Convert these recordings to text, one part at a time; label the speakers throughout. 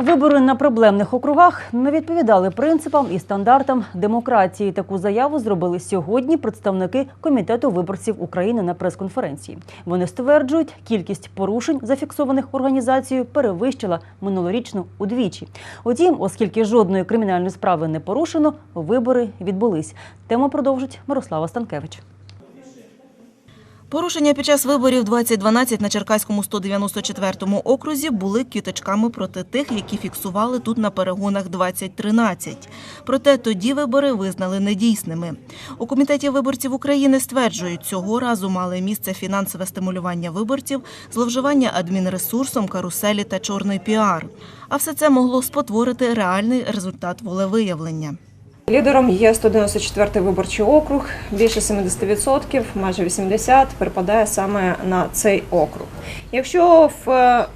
Speaker 1: Вибори на проблемних округах не відповідали принципам і стандартам демократії. Таку заяву зробили сьогодні представники комітету виборців України на прес-конференції. Вони стверджують, кількість порушень, зафіксованих організацією, перевищила минулорічну удвічі. Утім, оскільки жодної кримінальної справи не порушено, вибори відбулись. Тему продовжить Мирослава Станкевич.
Speaker 2: Порушення під час виборів 2012 на Черкаському 194-му окрузі були кіточками проти тих, які фіксували тут на перегонах 2013. Проте тоді вибори визнали недійсними. У комітеті виборців України стверджують, цього разу мали місце фінансове стимулювання виборців, зловживання адмінресурсом, каруселі та чорний піар. А все це могло спотворити реальний результат волевиявлення.
Speaker 3: Лідером є 194-й виборчий округ. Більше 70%, майже 80% припадає саме на цей округ. Якщо в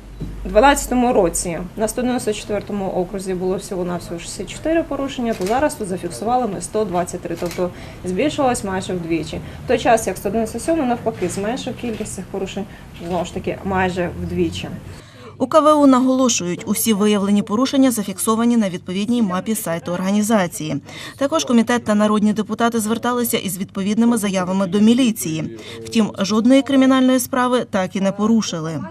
Speaker 3: 2012 році на 194-му окрузі було всього навсього 64 порушення, то зараз тут зафіксували ми 123, тобто збільшилось майже вдвічі. В той час, як 197 навпаки, зменшив кількість цих порушень знову ж таки майже вдвічі.
Speaker 2: У КВУ наголошують, усі виявлені порушення зафіксовані на відповідній мапі сайту організації. Також комітет та народні депутати зверталися із відповідними заявами до міліції. Втім, жодної кримінальної справи так і не порушили.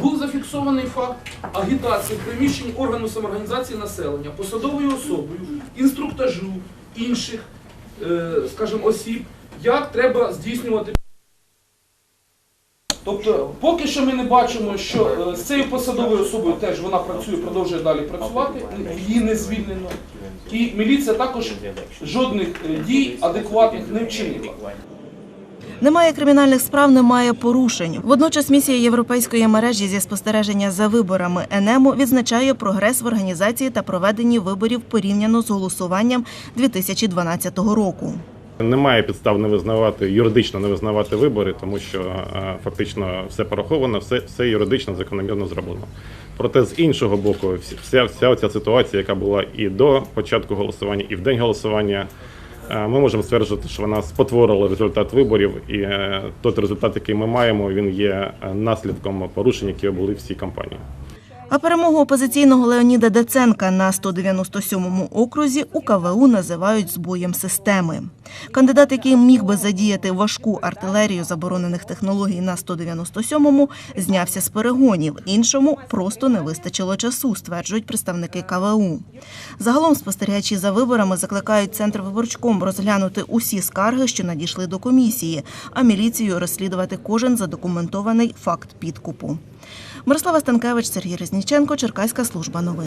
Speaker 4: Був зафіксований факт агітації в приміщенні органу самоорганізації населення посадовою особою, інструктажу інших, е, скажімо, осіб, як треба здійснювати. Тобто, поки що ми не бачимо, що е, з цією посадовою особою теж вона працює, продовжує далі працювати, її не звільнено. І міліція також жодних е, дій адекватних не вчинила.
Speaker 2: Немає кримінальних справ, немає порушень. Водночас місія європейської мережі зі спостереження за виборами ЕНЕМу відзначає прогрес в організації та проведенні виборів порівняно з голосуванням 2012 року.
Speaker 5: Немає підстав не визнавати юридично не визнавати вибори, тому що е, фактично все пораховано, все, все юридично закономірно зроблено. Проте з іншого боку, вся вся ця ситуація, яка була і до початку голосування, і в день голосування, е, ми можемо стверджувати, що вона спотворила результат виборів, і е, той результат, який ми маємо, він є наслідком порушень, які були в цій кампанії.
Speaker 2: А перемогу опозиційного Леоніда Деценка на 197-му окрузі у КВУ називають збоєм системи. Кандидат, який міг би задіяти важку артилерію заборонених технологій на 197-му, знявся з перегонів. Іншому просто не вистачило часу, стверджують представники КВУ. Загалом спостерігачі за виборами закликають центр виборчком розглянути усі скарги, що надійшли до комісії, а міліцію розслідувати кожен задокументований факт підкупу. Мирослава Станкевич, Сергій Резніченко, Черкаська служба новин.